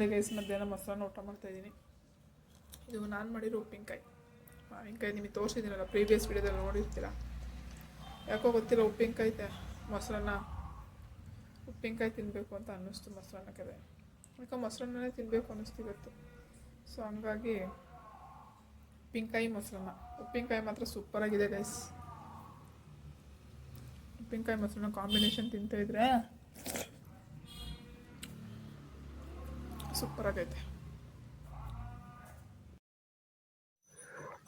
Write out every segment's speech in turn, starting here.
ನೋಡಿ ಗೈಸ್ ಮಧ್ಯಾಹ್ನ ಮೊಸರನ್ನ ಊಟ ಮಾಡ್ತಾಯಿದ್ದೀನಿ ಇದು ನಾನು ಮಾಡಿರೋ ಉಪ್ಪಿನಕಾಯಿ. ಮಾವಿನಕಾಯಿ ನಿಮಗೆ ತೋರಿಸಿದ್ದೀನಲ್ಲ ಪ್ರೀವಿಯಸ್ ವಿಡಿಯೋದಲ್ಲಿ ನೋಡಿರ್ತೀರ? ಯಾಕೋ ಗೊತ್ತಿಲ್ಲ ಉಪ್ಪಿನಕಾಯಿ ಮೊಸರನ್ನ ಉಪ್ಪಿನಕಾಯಿ ತಿನ್ನಬೇಕು ಅಂತ ಅನ್ನಿಸ್ತು ಮೊಸರನ್ನ ಕದೆ ಯಾಕೋ ಮೊಸರನ್ನೇ ತಿನ್ನಬೇಕು ಅನ್ನಿಸ್ತು ಇವತ್ತು. ಸೊ ಹಂಗಾಗಿ ಉಪ್ಪಿನಕಾಯಿ ಮೊಸರನ್ನ. ಉಪ್ಪಿನಕಾಯಿ ಮಾತ್ರ ಸೂಪರಾಗಿದೆ ಗೈಸ್ ಉಪ್ಪಿನಕಾಯಿ ಮೊಸರನ್ನ ಕಾಂಬಿನೇಷನ್ ತಿಂತಾ ಸೂಪರ್ ಆಗೈತೆ.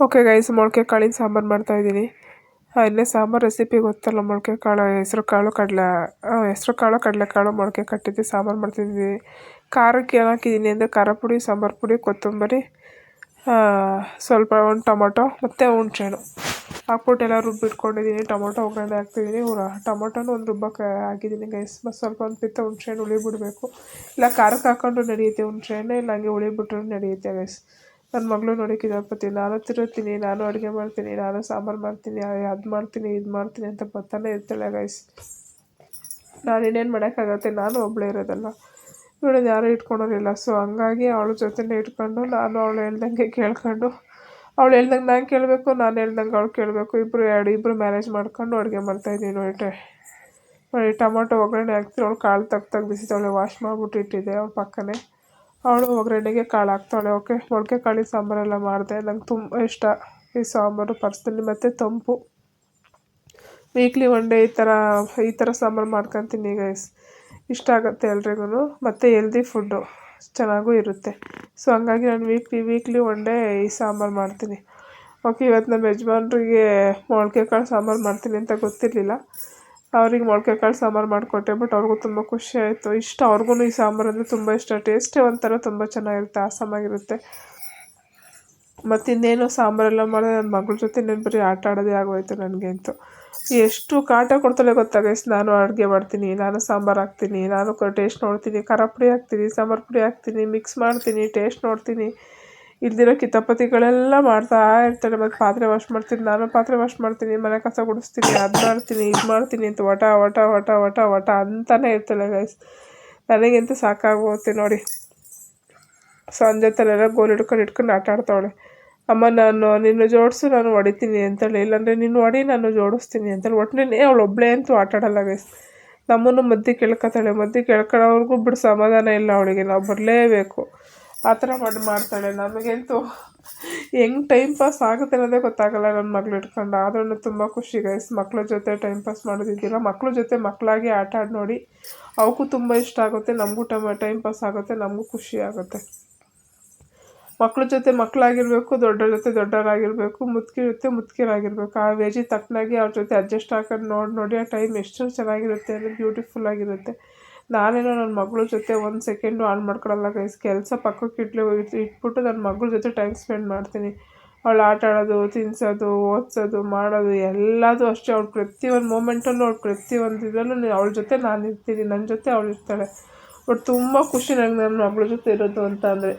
ಓಕೆ ಗೈಸ್ ಮೊಳಕೆ ಕಾಳಿನ ಸಾಂಬಾರು ಮಾಡ್ತಾ ಇದ್ದೀನಿ. ಇನ್ನೇ ಸಾಂಬಾರು ರೆಸಿಪಿ ಗೊತ್ತಲ್ಲ ಮೊಳಕೆ ಕಾಳು, ಹೆಸರು ಕಾಳು, ಕಡಲೆ ಹೆಸರು ಕಾಳು, ಕಡಲೆ ಕಾಳು ಮೊಳಕೆ ಕಟ್ಟಿದ್ದು ಸಾಂಬಾರು ಮಾಡ್ತಿದ್ದೀನಿ. ಖಾರಕ್ಕೆ ಏನು ಹಾಕಿದ್ದೀನಿ ಅಂದರೆ ಖಾರ ಪುಡಿ, ಸಾಂಬಾರು ಪುಡಿ, ಕೊತ್ತಂಬರಿ ಸ್ವಲ್ಪ ಒಂದು ಟೊಮೊಟೊ ಮತ್ತು ಹುಣ್ಸೆಹಣ್ಣು. ಹಾಕ್ಬಿಟ್ಟು ಎಲ್ಲ ರುಬ್ಬಿಟ್ಕೊಂಡಿದ್ದೀನಿ ಟೊಮೊಟೊ ಒಗ್ಗರಣೆ ಹಾಕ್ತಿದ್ದೀನಿ. ಟೊಮೊಟೊನ ಒಂದು ರುಬ್ಬಕ್ಕೆ ಹಾಕಿದ್ದೀನಿ ಗೈಸ್ ಮತ್ತು ಸ್ವಲ್ಪ ಒಂದು ಪಿತ್ತ ಹುಳಿ ಬಿಡಬೇಕು ಇಲ್ಲ ಖಾರಕ್ಕೆ ಹಾಕ್ಕೊಂಡು ನಡೆಯುತ್ತೆ ಹುಣ್ಸೆಹಣ್ಣು, ಇಲ್ಲ ಹಂಗೆ ಹುಳಿ ಬಿಟ್ಟರು ನಡೆಯುತ್ತೆ ಗೈಸ್ ನನ್ನ ಮಗಳು ನೋಡಿ ಕಿದಾಪತಿ ನಾನು ತಿರುತ್ತೀನಿ ನಾನು ಅಡುಗೆ ಮಾಡ್ತೀನಿ, ನಾನು ಸಾಂಬಾರು ಮಾಡ್ತೀನಿ, ಅದು ಮಾಡ್ತೀನಿ, ಇದು ಮಾಡ್ತೀನಿ ಅಂತ ಬರ್ತಾನೆ ಇರ್ತಾಳೆ ಗೈಸ್ ನಾನು ಇನ್ನೇನು ಮಾಡೋಕ್ಕಾಗತ್ತೆ? ನಾನು ಒಬ್ಬಳೇ ಇರೋದಲ್ಲ. ಇವಳನ್ನ ಯಾರೂ ಇಟ್ಕೊಳೋರಿಲ್ಲ ಸೊ ಹಂಗಾಗಿ ಅವಳ ಜೊತೆನೇ ಇಟ್ಕೊಂಡು ನಾನು ಅವಳು ಹೇಳ್ದಂಗೆ ಕೇಳ್ಕೊಂಡು, ಅವಳು ಹೇಳ್ದಂಗೆ ನಾನು ಕೇಳಬೇಕು, ನಾನು ಹೇಳ್ದಂಗೆ ಅವಳು ಕೇಳಬೇಕು. ಇಬ್ಬರು ಎರಡು ಇಬ್ಬರು ಮ್ಯಾನೇಜ್ ಮಾಡ್ಕೊಂಡು ಅಡುಗೆ ಮಾಡ್ತಾಯಿದ್ದೀನಿ ನೋಡಿ ನೋಡಿ, ಟೊಮೊಟೊ ಒಗ್ಗರಣೆ ಹಾಕ್ತೀನಿ. ಅವಳು ಕಾಳು ತಗ್ ತಗ್ ಬಿಸಿತಾವಳೆ ವಾಶ್ ಮಾಡಿಬಿಟ್ಟು ಇಟ್ಟಿದ್ದೆ ಅವಳ ಪಕ್ಕನೇ. ಅವಳು ಒಗ್ಗರಣೆಗೆ ಕಾಳು ಹಾಕ್ತಾಳೆ ಓಕೆ ಮೊಳಕೆ ಕಾಳಿ ಸಾಂಬಾರೆಲ್ಲ ಮಾಡಿದೆ. ನಂಗೆ ತುಂಬ ಇಷ್ಟ ಈ ಸಾಂಬಾರು ಪರ್ಸ್ನಲಿ. ಮತ್ತು ತಂಪು. ವೀಕ್ಲಿ ಒನ್ ಡೇ ಈ ಥರ ಈ ಥರ ಸಾಂಬಾರು ಮಾಡ್ಕೊತೀನಿ ಗೈಸ್ ಇಷ್ಟ ಆಗುತ್ತೆ ಎಲ್ರಿಗೂ ಮತ್ತು ಹೆಲ್ದಿ ಫುಡ್ಡು ಚೆನ್ನಾಗೂ ಇರುತ್ತೆ. ಸೊ ಹಂಗಾಗಿ ನಾನು ವೀಕ್ಲಿ ವೀಕ್ಲಿ ಒನ್ ಡೇ ಈ ಸಾಂಬಾರು ಮಾಡ್ತೀನಿ. ಓಕೆ ಇವತ್ತು ನಮ್ಮ ಯಜಮಾನ್ರಿಗೆ ಮೊಳಕೆ ಕಾಳು ಸಾಂಬಾರು ಮಾಡ್ತೀನಿ ಅಂತ ಗೊತ್ತಿರಲಿಲ್ಲ. ಅವ್ರಿಗೆ ಮೊಳಕೆ ಕಾಳು ಸಾಂಬಾರು ಮಾಡಿಕೊಟ್ಟೆ ಬಟ್ ಅವ್ರಿಗೂ ತುಂಬ ಖುಷಿ ಆಯಿತು. ಇಷ್ಟ ಅವ್ರಿಗೂ ಈ ಸಾಂಬಾರು ಅಂದರೆ ತುಂಬ ಇಷ್ಟ. ಟೇಸ್ಟೇ ಒಂಥರ ತುಂಬ ಚೆನ್ನಾಗಿರುತ್ತೆ, ಆಸಮಾಗಿರುತ್ತೆ. ಮತ್ತು ಇನ್ನೇನು ಸಾಂಬಾರೆಲ್ಲ ಮಾಡಿದ್ರೆ ನನ್ನ ಮಗಳ ಜೊತೆ ನಾನು ಬರೀ ಆಟ ಆಡೋದೇ ಆಗೋಯ್ತು ನನಗೆ ಅಂತೂ ಎಷ್ಟು ಕಾಟ ಕೊಡ್ತಾಳೆ ಗೊತ್ತಾ ಗೈಸ್ ನಾನು ಅಡುಗೆ ಮಾಡ್ತೀನಿ, ನಾನು ಸಾಂಬಾರು ಹಾಕ್ತೀನಿ, ನಾನು ಟೇಸ್ಟ್ ನೋಡ್ತೀನಿ, ಖಾರ ಪುಡಿ ಹಾಕ್ತೀನಿ, ಸಾಂಬಾರು ಪುಡಿ ಹಾಕ್ತೀನಿ ಮಿಕ್ಸ್ ಮಾಡ್ತೀನಿ ಟೇಸ್ಟ್ ನೋಡ್ತೀನಿ. ಇಲ್ದಿರೋ ಕಿತಾಪತಿಗಳೆಲ್ಲ ಮಾಡ್ತಾ ಇರ್ತಾಳೆ, ಮತ್ತು ಪಾತ್ರೆ ವಾಶ್ ಮಾಡ್ತೀನಿ, ನಾನು ಪಾತ್ರೆ ವಾಶ್ ಮಾಡ್ತೀನಿ, ಮನೆ ಕಸ ಗುಡಿಸ್ತೀನಿ, ಅದು ಮಾಡ್ತೀನಿ, ಇದು ಮಾಡ್ತೀನಿ ಅಂತ ವಟ ವಟ ವಟ ವಟ ವಟ ಅಂತಲೇ ಇರ್ತಾಳೆ ಗೈಸ್ ನನಗಂತೂ ಸಾಕಾಗೋಗುತ್ತೆ ನೋಡಿ. ಸಂಜೆ ತಲೆಲ್ಲ ಗೋಲ್ ಹಿಡ್ಕೊಂಡು ಹಿಡ್ಕೊಂಡು ಆಟ ಆಡ್ತಾವಳೆ ಅಮ್ಮ, ನಾನು ನಿನ್ನ ಜೋಡಿಸು ನಾನು ಹೊಡಿತೀನಿ ಅಂತೇಳಿ. ಇಲ್ಲಾಂದರೆ ನೀನು ಹೊಡಿ, ನಾನು ಜೋಡಿಸ್ತೀನಿ ಅಂತೇಳಿ. ಒಟ್ಟಿನೇ ಅವಳು ಒಬ್ಬಳೇ ಅಂತೂ ಆಟ ಆಡಲ್ಲ ಗೈಸ್ ನಮ್ಮನ್ನು ಮದ್ದೆ ಕೇಳ್ಕೊತಾಳೆ. ಮದ್ದೆ ಕೇಳ್ಕೊಳ್ಳೋವ್ರಿಗೂ ಬಿಡು, ಸಮಾಧಾನ ಇಲ್ಲ ಅವಳಿಗೆ. ನಾವು ಬರಲೇಬೇಕು. ಆ ಥರ ಮಾಡಿ ಮಾಡ್ತಾಳೆ. ನಮಗಂತೂ ಹೆಂಗೆ ಟೈಮ್ ಪಾಸ್ ಆಗುತ್ತೆ ಅನ್ನೋದೇ ಗೊತ್ತಾಗಲ್ಲ ನನ್ನ ಮಗಳು ಇಟ್ಕೊಂಡು. ಆದ್ರೂ ತುಂಬ ಖುಷಿ ಗೈಸ್ ಮಕ್ಳ ಜೊತೆ ಟೈಮ್ ಪಾಸ್ ಮಾಡೋದಿದ್ದಿಲ್ಲ ಮಕ್ಳ ಜೊತೆ ಮಕ್ಕಳಾಗಿ ಆಟ ಆಡಿ ನೋಡಿ. ಅವಕ್ಕೂ ತುಂಬ ಇಷ್ಟ ಆಗುತ್ತೆ. ನಮಗೂ ಟೈಮ್ ಪಾಸ್ ಆಗುತ್ತೆ. ನಮಗೂ ಖುಷಿ ಆಗುತ್ತೆ. ಮಕ್ಳ ಜೊತೆ ಮಕ್ಕಳಾಗಿರ್ಬೇಕು ದೊಡ್ಡವ್ರ ಜೊತೆ ದೊಡ್ಡವರಾಗಿರ್ಬೇಕು ಮುದುಕಿ ಜೊತೆ ಮುದುಕಿರಾಗಿರ್ಬೇಕು ಆ ವೇಜಿಗೆ ತಕ್ಕನಾಗಿ ಅವ್ರ ಜೊತೆ ಅಡ್ಜಸ್ಟ್ ಹಾಕೊಂಡು ನೋಡಿ ನೋಡಿ ಆ ಟೈಮ್ ಎಷ್ಟು ಚೆನ್ನಾಗಿರುತ್ತೆ ಅಂದರೆ ಬ್ಯೂಟಿಫುಲ್ ಆಗಿರುತ್ತೆ. ನಾನೇನೋ ನನ್ನ ಮಗಳ ಜೊತೆ ಒಂದು ಸೆಕೆಂಡು ಆನ್ ಮಾಡ್ಕೊಳಲ್ಲ ಗೈಸ್ ಕೆಲಸ ಪಕ್ಕಕ್ಕೆ ಇಟ್ಲಿ ಇಟ್ಬಿಟ್ಟು ನನ್ನ ಮಗಳ ಜೊತೆ ಟೈಮ್ ಸ್ಪೆಂಡ್ ಮಾಡ್ತೀನಿ. ಅವಳು ಆಟ ಆಡೋದು, ತಿನ್ಸೋದು, ಓದಿಸೋದು, ಮಾಡೋದು, ಎಲ್ಲದೂ ಅಷ್ಟೇ. ಅವಳು ಪ್ರತಿಯೊಂದು ಮೂಮೆಂಟಲ್ಲೂ ಅವ್ಳು ಪ್ರತಿಯೊಂದು ಇದರಲ್ಲೂ ಅವಳ ಜೊತೆ ನಾನು ಇರ್ತೀನಿ ನನ್ನ ಜೊತೆ ಅವಳು ಇರ್ತಾಳೆ. ಬಟ್ ತುಂಬ ಖುಷಿ ನನಗೆ ನನ್ನ ಮಗಳ ಜೊತೆ ಇರೋದು ಅಂತ ಅಂದರೆ.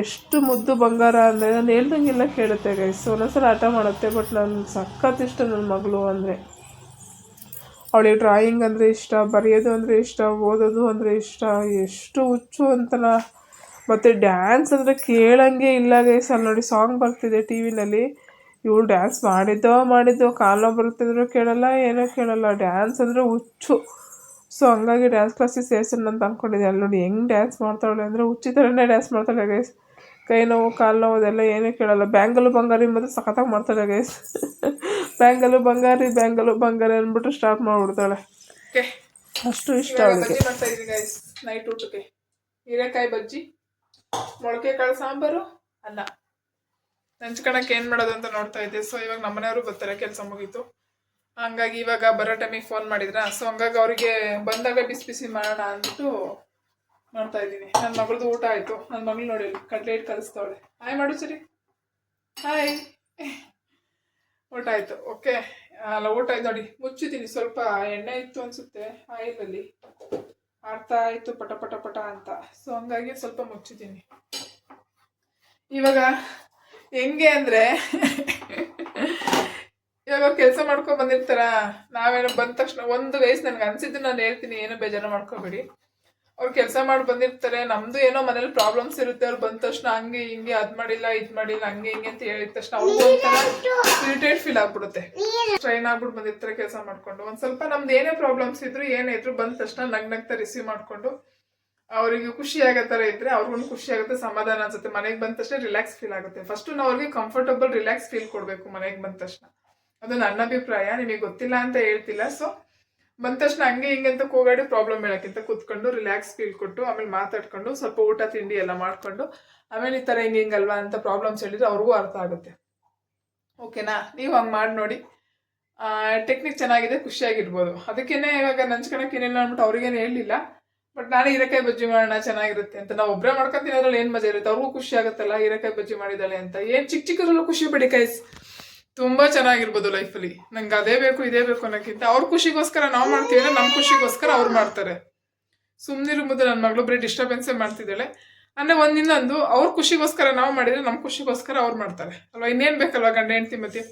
ಎಷ್ಟು ಮುದ್ದು ಬಂಗಾರ ಅಂದರೆ ನಾನು ಹೇಳ್ದಂಗೆಲ್ಲ ಕೇಳುತ್ತೆ ಗೈಸ್ ಒಂದೊಂದ್ಸಲ ಆಟ ಮಾಡುತ್ತೆ ಬಟ್ ನಾನು ಸಖತ್ ಇಷ್ಟ ನನ್ನ ಮಗಳು ಅಂದರೆ. ಅವಳಿಗೆ ಡ್ರಾಯಿಂಗ್ ಅಂದರೆ ಇಷ್ಟ, ಬರೆಯೋದು ಅಂದರೆ ಇಷ್ಟ, ಓದೋದು ಅಂದರೆ ಇಷ್ಟ, ಎಷ್ಟು ಹುಚ್ಚು ಅಂತಲ್ಲ ಮತ್ತು ಡ್ಯಾನ್ಸ್ ಅಂದರೆ ಕೇಳಂಗೆ ಇಲ್ಲ ಗೈಸ್ ಅಲ್ಲಿ ನೋಡಿ ಸಾಂಗ್ ಬರ್ತಿದೆ ಟಿ ವಿನಲ್ಲಿ ಇವಳು ಡ್ಯಾನ್ಸ್ ಮಾಡಿದ್ದೋ ಮಾಡಿದ್ದೋ ಕಾಲೋ ಬರ್ತಿದ್ರು ಕೇಳಲ್ಲ, ಏನೋ ಕೇಳಲ್ಲ. ಡ್ಯಾನ್ಸ್ ಅಂದರೆ ಹುಚ್ಚು. ಸೊ ಹಂಗಾಗಿ ಡ್ಯಾನ್ಸ್ ಕ್ಲಾಸಿಗೆ ಸೇರ್ಸೋಣ ಅಂತ ಅಂದ್ಕೊಂಡಿದ್ದೆ ಅಲ್ಲಿ ನೋಡಿ ಹೆಂಗೆ ಡ್ಯಾನ್ಸ್ ಮಾಡ್ತಾಳೆ ಅಂದರೆ ಹುಚ್ಚಿ ಥರನೇ ಡ್ಯಾನ್ಸ್ ಮಾಡ್ತಾಳೆ ಗೈಸ್ ಕೈ ನೋವು ಕಾಲು ನೋವು ಅದೆಲ್ಲ ಏನೂ ಕೇಳಲ್ಲ. ಬ್ಯಾಂಗಲು ಬಂಗಾರಿ ಮತ್ತು ಸಖತ್ತಾಗಿ ಮಾಡ್ತಾಳೆ ಗೈಸ್ ಬ್ಯಾಂಗಲು ಬಂಗಾರಿ ಬ್ಯಾಂಗಲು ಬಂಗಾರಿ ಅಂದ್ಬಿಟ್ಟು ಸ್ಟಾರ್ಟ್ ಮಾಡಿಬಿಡ್ತಾಳೆ. ಅಷ್ಟು ಇಷ್ಟ ಅವಳಿಗೆ. ಮಾಡ್ತಾ ಇದ್ದೀನಿ ಗೈಸ್ ನೈಟ್ ಊಟಕ್ಕೆ. ಹೀರೆಕಾಯಿ ಬಜ್ಜಿ ಮೊಳಕೆ ಕಾಳು ಸಾಂಬಾರು ಅನ್ನ. ನೆಂಚ್ಕೊಳಕ್ಕೆ ಏನು ಮಾಡೋದು ಅಂತ ನೋಡ್ತಾ ಇದ್ದೆ. ಸೊ ಇವಾಗ ನಮ್ಮನೆಯವರು ಬರ್ತಾರೆ. ಕೆಲಸ ಮುಗೀತು. ಹಂಗಾಗಿ ಇವಾಗ ಬರೋ ಟೈಮಿಗೆ ಫೋನ್ ಮಾಡಿದ್ರ? ಸೊ ಹಂಗಾಗಿ ಅವರಿಗೆ ಬಂದಾಗ ಬಿಸಿ ಬಿಸಿ ಮಾಡೋಣ ಅಂದ್ಬಿಟ್ಟು ಮಾಡ್ತಾ ಇದ್ದೀನಿ. ನನ್ನ ಮಗಳದು ಊಟ ಆಯಿತು. ನನ್ನ ಮಗಳು ನೋಡಿ, ಕಡಲೆ ಹಿಟ್ಟು ಹಾಯ್ ಮಾಡು ಸರಿ ಹಾಯ್ ಊಟ ಆಯಿತು. ಓಕೆ ಅಲ್ಲ, ಊಟ ಆಯ್ತು ನೋಡಿ. ಮುಚ್ಚಿದ್ದೀನಿ. ಸ್ವಲ್ಪ ಎಣ್ಣೆ ಇತ್ತು ಅನಿಸುತ್ತೆ, ಆಯಿಲಲ್ಲಿ. ಆಡ್ತಾ ಇತ್ತು ಪಟ ಪಟ ಪಟ ಅಂತ. ಸೊ ಹಂಗಾಗಿ ಸ್ವಲ್ಪ ಮುಚ್ಚಿದ್ದೀನಿ. ಇವಾಗ ಹೆಂಗೆ ಅಂದರೆ ಇವಾಗ ಕೆಲಸ ಮಾಡ್ಕೊಂಡ್ ಬಂದಿರ್ತಾರ? ನಾವೇನೋ ಬಂದ ತಕ್ಷಣ ಒಂದು ವಯಸ್ಸು ನನಗೆ ಅನ್ಸಿದ್ದು ನಾನು ಹೇಳ್ತೀನಿ, ಏನೋ ಬೇಜಾರು ಮಾಡ್ಕೋಬೇಡಿ. ಅವ್ರು ಕೆಲಸ ಮಾಡಿ ಬಂದಿರ್ತಾರೆ, ನಮ್ದು ಏನೋ ಮನೇಲಿ ಪ್ರಾಬ್ಲಮ್ಸ್ ಇರುತ್ತೆ, ಅವ್ರು ಬಂದ ತಕ್ಷಣ ಹಂಗೆ ಹಿಂಗೆ ಅದ್ ಮಾಡಿಲ್ಲ, ಇದ್ ಮಾಡಿಲ್ಲ, ಹಂಗೆ ಹಿಂಗೆ ಅಂತ ಹೇಳಿದ ತಕ್ಷಣ ಇರಿಟೇಟ್ ಫೀಲ್ ಆಗ್ಬಿಡುತ್ತೆ. ಟ್ರೈನ್ ಆಗ್ಬಿಟ್ಟು ಬಂದಿರ್ತಾರೆ ಕೆಲಸ ಮಾಡ್ಕೊಂಡು. ಒಂದ್ ಸ್ವಲ್ಪ ನಮ್ದು ಏನೇ ಪ್ರಾಬ್ಲಮ್ಸ್ ಇದ್ರು, ಏನೇ ಇದ್ರು ಬಂದ ತಕ್ಷಣ ನಗ್ ನಗ್ತಾ ರಿಸೀವ್ ಮಾಡ್ಕೊಂಡು, ಅವರಿಗೆ ಖುಷಿ ಆಗೋ ಥರ ಇದ್ರೆ ಅವ್ರಿಗೂ ಖುಷಿ ಆಗುತ್ತೆ, ಸಮಾಧಾನ ಅನ್ಸುತ್ತೆ. ಮನೆಗೆ ಬಂದ ತಕ್ಷಣ ರಿಲ್ಯಾಕ್ಸ್ ಫೀಲ್ ಆಗುತ್ತೆ. ಫಸ್ಟ್ ನಾವು ಅವ್ರಿಗೆ ಕಂಫರ್ಟಬಲ್ ರಿಲ್ಯಾಕ್ಸ್ ಫೀಲ್ ಕೊಡಬೇಕು ಮನೆಗೆ ಬಂದ ತಕ್ಷಣ. ಅದು ನನ್ನ ಅಭಿಪ್ರಾಯ, ನಿಮಗೆ ಗೊತ್ತಿಲ್ಲ ಅಂತ ಹೇಳ್ತಿಲ್ಲ. ಸೊ ಬಂದ ತಕ್ಷಣ ಹಂಗೆ ಹಿಂಗೆ ಅಂತ ಕೂಗಾಡಿ ಪ್ರಾಬ್ಲಮ್ ಹೇಳೋಕ್ಕಿಂತ ಕೂತ್ಕೊಂಡು ರಿಲ್ಯಾಕ್ಸ್ ಫೀಲ್ ಕೊಟ್ಟು, ಆಮೇಲೆ ಮಾತಾಡ್ಕೊಂಡು, ಸ್ವಲ್ಪ ಊಟ, ತಿಂಡಿ ಎಲ್ಲ ಮಾಡಿಕೊಂಡು, ಆಮೇಲೆ ಈ ಥರ ಹಿಂಗೆ ಹಿಂಗಲ್ವಾ ಅಂತ ಪ್ರಾಬ್ಲಮ್ಸ್ ಹೇಳಿದ್ರೆ ಅವ್ರಿಗೂ ಅರ್ಥ ಆಗುತ್ತೆ. ಓಕೆನಾ ನೀವು ಹಂಗೆ ಮಾಡಿ ನೋಡಿ. ಟೆಕ್ನಿಕ್ ಚೆನ್ನಾಗಿದೆ, ಖುಷಿಯಾಗಿರ್ಬೋದು. ಅದಕ್ಕೇನೆ ಇವಾಗ ನಂಚ್ಕೊಳಕ್ಕೆ ಏನಿಲ್ಲ ಅಂದ್ಬಿಟ್ಟು ಅವ್ರಿಗೇನು ಹೇಳಲಿಲ್ಲ ಬಟ್ ನಾನು ಹೀರೆಕಾಯಿ ಬಜ್ಜಿ ಮಾಡೋಣ, ಚೆನ್ನಾಗಿರುತ್ತೆ ಅಂತ. ನಾವು ಒಬ್ಬರೇ ಮಾಡ್ಕೊಂತೀನಿ ಅದ್ರಲ್ಲಿ ಏನು ಮಜಾ ಇರುತ್ತೆ? ಅವ್ರಿಗೂ ಖುಷಿ ಆಗುತ್ತಲ್ಲ, ಹೀರೆಕಾಯಿ ಬಜ್ಜಿ ಮಾಡಿದಾಳೆ ಅಂತ. ಏನು ಚಿಕ್ಕ ಚಿಕ್ಕದ್ರಲ್ಲೂ ಖುಷಿ ಬಿಡಿ ಕೈಸ್ ತುಂಬಾ ಚೆನ್ನಾಗಿರ್ಬೋದು ಲೈಫಲ್ಲಿ ನಂಗೆ ಅದೇ ಬೇಕು, ಇದೇ ಬೇಕು ಅನ್ನೋಕ್ಕಿಂತ ಅವ್ರ ಖುಷಿಗೋಸ್ಕರ ನಾವು ಮಾಡ್ತೀವಿ ಅಂದ್ರೆ ನಮ್ಮ ಖುಷಿಗೋಸ್ಕರ ಅವ್ರು ಮಾಡ್ತಾರೆ. ಸುಮ್ಮನಿರುವುದು ನನ್ನ ಮಗಳು ಬರೀ ಡಿಸ್ಟರ್ಬೆನ್ಸೇ ಮಾಡ್ತಿದ್ದಾಳೆ. ಅಂದ್ರೆ ಒಂದಿನೊಂದು ಅವ್ರ ಖುಷಿಗೋಸ್ಕರ ನಾವು ಮಾಡಿದ್ರೆ ನಮ್ಮ ಖುಷಿಗೋಸ್ಕರ ಅವ್ರು ಮಾಡ್ತಾರೆ. ಅಲ್ವಾ? ಇನ್ನೇನು ಬೇಕಲ್ವಾ ಗಂಡ, ಹೆಂಡತಿ ಮತ್ತೆ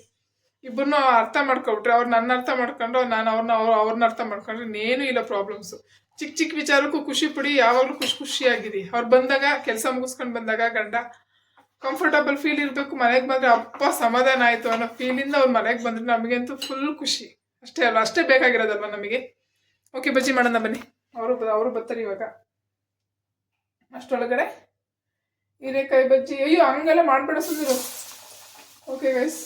ಇಬ್ಬರನ್ನೂ ಅರ್ಥ ಮಾಡ್ಕೊಬಿಟ್ರೆ ಅವ್ರು ನನ್ನ ಅರ್ಥ ಮಾಡ್ಕೊಂಡು ನಾನು ಅವ್ರನ್ನ ಅವ್ರು ಅವ್ರನ್ನ ಅರ್ಥ ಮಾಡ್ಕೊಂಡ್ರೆ ಇನ್ನೇನು ಇಲ್ಲ ಪ್ರಾಬ್ಲಮ್ಸು ಚಿಕ್ಕ ಚಿಕ್ಕ ವಿಚಾರಕ್ಕೂ ಖುಷಿ ಪಡಿ ಯಾವಾಗಲೂ ಖುಷಿ ಖುಷಿಯಾಗಿರಿ. ಅವ್ರು ಬಂದಾಗ, ಕೆಲಸ ಮುಗಿಸ್ಕೊಂಡು ಬಂದಾಗ ಗಂಡ ಕಂಫರ್ಟಬಲ್ ಫೀಲ್ ಇರಬೇಕು, ಮನೆಗೆ ಬಂದರೆ ಅಪ್ಪ ಸಮಾಧಾನ ಆಯಿತು ಅನ್ನೋ ಫೀಲಿಂದ ಅವ್ರು ಮನೆಗೆ ಬಂದರೆ ನಮಗಂತೂ ಫುಲ್ ಖುಷಿ. ಅಷ್ಟೇ ಅಲ್ಲ, ಅಷ್ಟೇ ಬೇಕಾಗಿರೋದಲ್ವ ನಮಗೆ? ಓಕೆ ಬಜ್ಜಿ ಮಾಡೋಣ ಬನ್ನಿ. ಅವರು ಅವರು ಬರ್ತಾರೆ ಇವಾಗ. ಅಷ್ಟೊಳಗಡೆ ಹೀರೆಕಾಯಿ ಬಜ್ಜಿ. ಅಯ್ಯೋ, ಹಂಗೆಲ್ಲ ಮಾಡ್ಬೇಡ ಸುಂದ್ರು ಓಕೆ ಗೈಸ್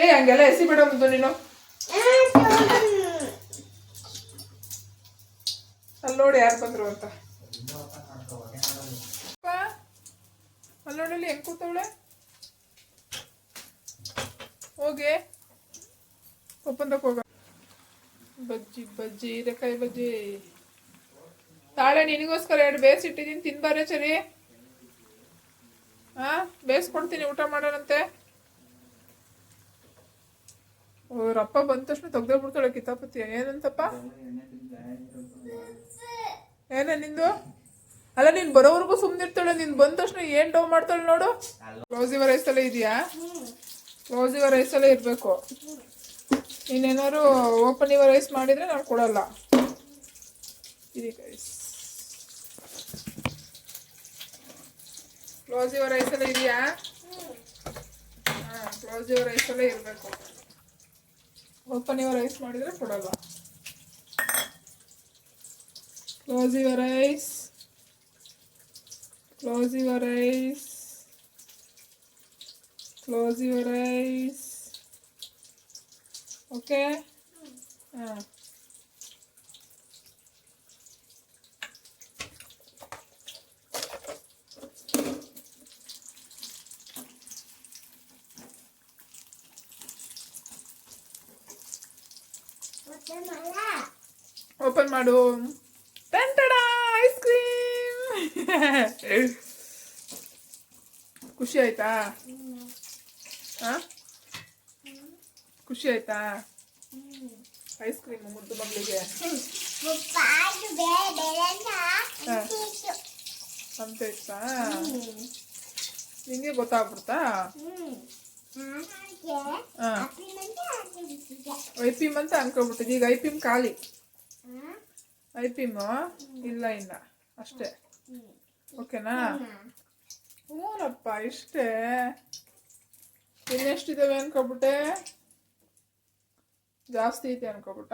ಏ, ಹಂಗೆಲ್ಲ ಎಸಿ ಬೇಡ ಒಂದು ನೀನು. ಅಲ್ಲಿ ನೋಡಿ ಯಾರು ಬಂದ್ರು ಅಂತ ಅಪ್ಪ, ಅಲ್ಲಿ ನೋಡಲ್ಲಿ ಹೆಂಗ್ ಕೂತವಳೆ? ಹೋಗಿ. ಒಪ್ಪಂದಕ್ಕೆ ಹೋಗ. ಬಜ್ಜಿ ಬಜ್ಜಿ, ಹೀರೆಕಾಯಿ ಬಜ್ಜಿ. ತಾಳೆ ನಿನಗೋಸ್ಕರ ಎರಡು ಬೇಯಿಸಿಟ್ಟಿದ್ದೀನಿ ತಿನ್ಬಾರೆ ಸರಿ ಹಾ ಬೇಯಿಸ್ಕೊಡ್ತೀನಿ ಊಟ ಮಾಡೋಣಂತೆ. ಅವ್ರಪ್ಪ ಬಂದ ತಕ್ಷಣ ತೆಗ್ದೇ ಬಿಡ್ತಾಳೆ ಕಿತಾಪತಿ. ಏನಂತಪ್ಪ? ಏನ ನಿಂದು? ಅಲ್ಲ, ನೀನ್ ಬರೋವರೆಗೂ ಸುಮ್ನಿರ್ತಾಳೆ ನೀನ್ ಬಂದ ತಕ್ಷಣ ಏನ್ ಡೋ ಮಾಡ್ತಾಳೆ ನೋಡು. ಕ್ಲೋಸ್ ರೈಸ್ ಐಸಲ್ಲೇ ಇದೆಯಾ? ಕ್ಲೋಸ್ ರೈಸ್ ಐಸಲ್ಲೇ ಇರಬೇಕು. ನೀನೇನಾದ್ರು ಓಪನ್ ಇವ ರೈಸ್ ಮಾಡಿದ್ರೆ ನಾನು ಕೊಡಲ್ಲ. ಕ್ಲೋಸಿವ ಐಸಲ್ಲೇ ಇದೆಯಾ? ಹಾಂ ಕ್ಲೋಸ್ ಯುವರ್ ಐಸಲ್ಲೇ ಇರಬೇಕು. ಓಪನ್ ಇವ ರೈಸ್ ಮಾಡಿದ್ರೆ ಕೊಡಲ್ಲ. Close your eyes. Close your eyes. Close your eyes. Okay? Ah. Open ಮಾಡು ಟಂಟಡ ಐಸ್ ಕ್ರೀಮ್ ಖುಷಿ ಆಯ್ತಾ ಹಾ? ಖುಷಿ ಆಯ್ತಾ ಐಸ್ ಕ್ರೀಮ್ ಮುದ್ದು ಮಗಳಿಗೆ. ಅಂತ ಇತ್ತಾ? ನಿಂಗೆ ಗೊತ್ತಾಗ್ಬಿಡ್ತಾ? ಐ ಪಿಮ್ ಅಂತ ಅನ್ಕೊಬಿಟ್ಟಿದ್ದು. ಈಗ ಪಿಮ್ ಖಾಲಿ. ಐಪಿಮ್ ಇಲ್ಲ ಇಲ್ಲ. ಅಷ್ಟೇ. ಓಕೆನಾ? ಹ್ಞೂನಪ್ಪ ಇಷ್ಟೇ. ಇನ್ನೆಷ್ಟಿದ್ದಾವೆ ಅನ್ಕೊಬಿಟ್ಟೆ? ಜಾಸ್ತಿ ಐತೆ ಅನ್ಕೊಬಿಟ್ಟ?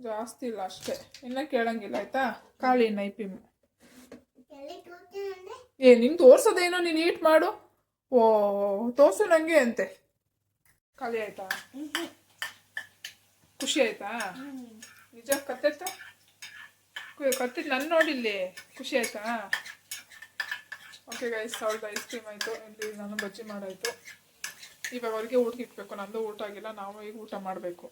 ಜಾಸ್ತಿ ಇಲ್ಲ ಅಷ್ಟೇ. ಇನ್ನ ಕೇಳಂಗಿಲ್ಲ ಆಯ್ತಾ? ಖಾಲಿ ನೈಪಿಮ್ ಏ ನಿಂಗೆ ತೋರ್ಸೋದೇನೋ? ನೀನು ಈಟ್ ಮಾಡು. ಓ ತೋರ್ಸು ನಂಗೆ ಅಂತೆ. ಖಾಲಿ ಆಯ್ತಾ? ಖುಷಿ ಆಯ್ತಾ? ನಿಜ ಕತ್ತೆತ್ತ? ಕತ್ತಿದ್ ನಾನು ನೋಡಿಲ್ಲಿ. ಖುಷಿ ಆಯ್ತಾ? ಓಕೆ ಗೈಸ್ ಅವ್ರದ್ದು ಐಸ್ ಕ್ರೀಮ್ ಆಯಿತು. ಇಲ್ಲಿ ನಾನು ಬಜ್ಜಿ ಮಾಡಾಯಿತು. ಇವಾಗ ಅವ್ರಿಗೆ ಊಟಕ್ಕೆ ಇಟ್ಬೇಕು. ನಂದು ಊಟ ಆಗಿಲ್ಲ, ನಾವು ಈಗ ಊಟ ಮಾಡಬೇಕು.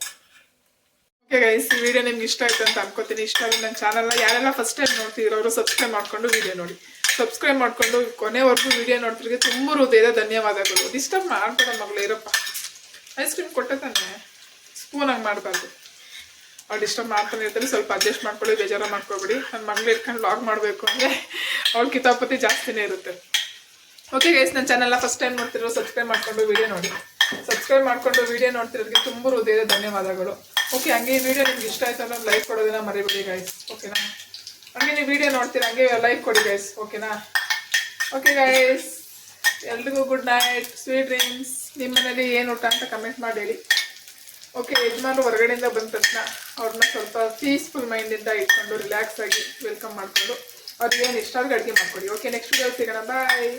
ಓಕೆ ಗೈಸ್ ಈ ವಿಡಿಯೋ ನಿಮ್ಗೆ ಇಷ್ಟ ಆಯ್ತು ಅಂತ ಅನ್ಕೋತೀನಿ. ಇಷ್ಟ ಆಗಿ ನನ್ನ ಚಾನಲ್ನ ಯಾರೆಲ್ಲ ಫಸ್ಟ್ ಟೈಮ್ ನೋಡ್ತಿದ್ರು ಅವರು ಸಬ್ಸ್ಕ್ರೈಬ್ ಮಾಡ್ಕೊಂಡು ವಿಡಿಯೋ ನೋಡಿ. ಸಬ್ಸ್ಕ್ರೈಬ್ ಮಾಡ್ಕೊಂಡು ಕೊನೆವರೆಗೂ ವಿಡಿಯೋ ನೋಡ್ತಿರ್ಗೆ ತುಂಬ ಹೃದಯದ ಧನ್ಯವಾದಗಳು. ಡಿಸ್ಟರ್ಬ್ ಮಾಡ್ಬೇಡ ಮಗಳು, ಇರಪ್ಪ. ಐಸ್ ಕ್ರೀಮ್ ಕೊಟ್ಟೆ ತಾನೆ? ಸ್ಪೂನಾಗಿ ಮಾಡಬಾರ್ದು. ಡಿಸ್ಟರ್ಬ್ ಮಾಡ್ತಾನೆ ಇರ್ತಾರೆ, ಸ್ವಲ್ಪ ಅಡ್ಜಸ್ಟ್ ಮಾಡ್ಕೊಳ್ಳಿ ಬೇಜಾರ ಮಾಡ್ಕೊಬಿಡಿ. ನನ್ನ ಮಗಳು ಇಟ್ಕೊಂಡು ಲಾಗ್ ಮಾಡಬೇಕು ಅಂದರೆ ಅವ್ಳು ಕಿತಾಪತಿ ಜಾಸ್ತಿನೇ ಇರುತ್ತೆ. ಓಕೆ ಗೈಸ್ ನನ್ನ ಚಾನಲ್ನ ಫಸ್ಟ್ ಟೈಮ್ ನೋಡ್ತಿರೋ ಸಬ್ಸ್ಕ್ರೈಬ್ ಮಾಡ್ಕೊಂಡು ವೀಡಿಯೋ ನೋಡಿ. ಸಬ್ಸ್ಕ್ರೈಬ್ ಮಾಡಿಕೊಂಡು ವೀಡಿಯೋ ನೋಡ್ತಿರೋದಕ್ಕೆ ತುಂಬ ಹೃದಯದ ಧನ್ಯವಾದಗಳು. ಓಕೆ ಹಂಗೆ ಈ ವಿಡಿಯೋ ನಿಮ್ಗೆ ಇಷ್ಟ ಆಯ್ತು ಅನ್ನೋದು ಲೈಕ್ ಕೊಡೋದನ್ನ ಮರಿಬಿಡಿ ಗೈಸ್ ಓಕೆನಾ ಹಂಗೆ ನೀವು ವೀಡಿಯೋ ನೋಡ್ತೀರ, ಹಂಗೆ ಲೈಕ್ ಕೊಡಿ ಗೈಸ್ ಓಕೆನಾ ಓಕೆ ಗೈಸ್ ಎಲ್ರಿಗೂ ಗುಡ್ ನೈಟ್ ಸ್ವೀಟ್ ಡ್ರೀಮ್ಸ್ ನಿಮ್ಮ ಮನೇಲಿ ಏನು ಊಟ ಅಂತ ಕಮೆಂಟ್ ಮಾಡಿ ಹೇಳಿ. ಓಕೆ ಯಜಮಾನ್ರು ಹೊರಗಡೆಯಿಂದ ಬಂದ ತಕ್ಷಣ ಅವ್ರನ್ನ ಸ್ವಲ್ಪ ಪೀಸ್ಫುಲ್ ಮೈಂಡಿಂದ ಇಟ್ಕೊಂಡು ರಿಲ್ಯಾಕ್ಸ್ ಆಗಿ ವೆಲ್ಕಮ್ ಮಾಡಿಕೊಂಡು ಅವ್ರಿಗೆ ಏನು ಇಷ್ಟ ಅಡುಗೆ ಮಾಡ್ಕೊಡಿ. ಓಕೆ ನೆಕ್ಸ್ಟ್ ವಿಡಿಯೋ ಸಿಗೋಣ. ಬಾಯ್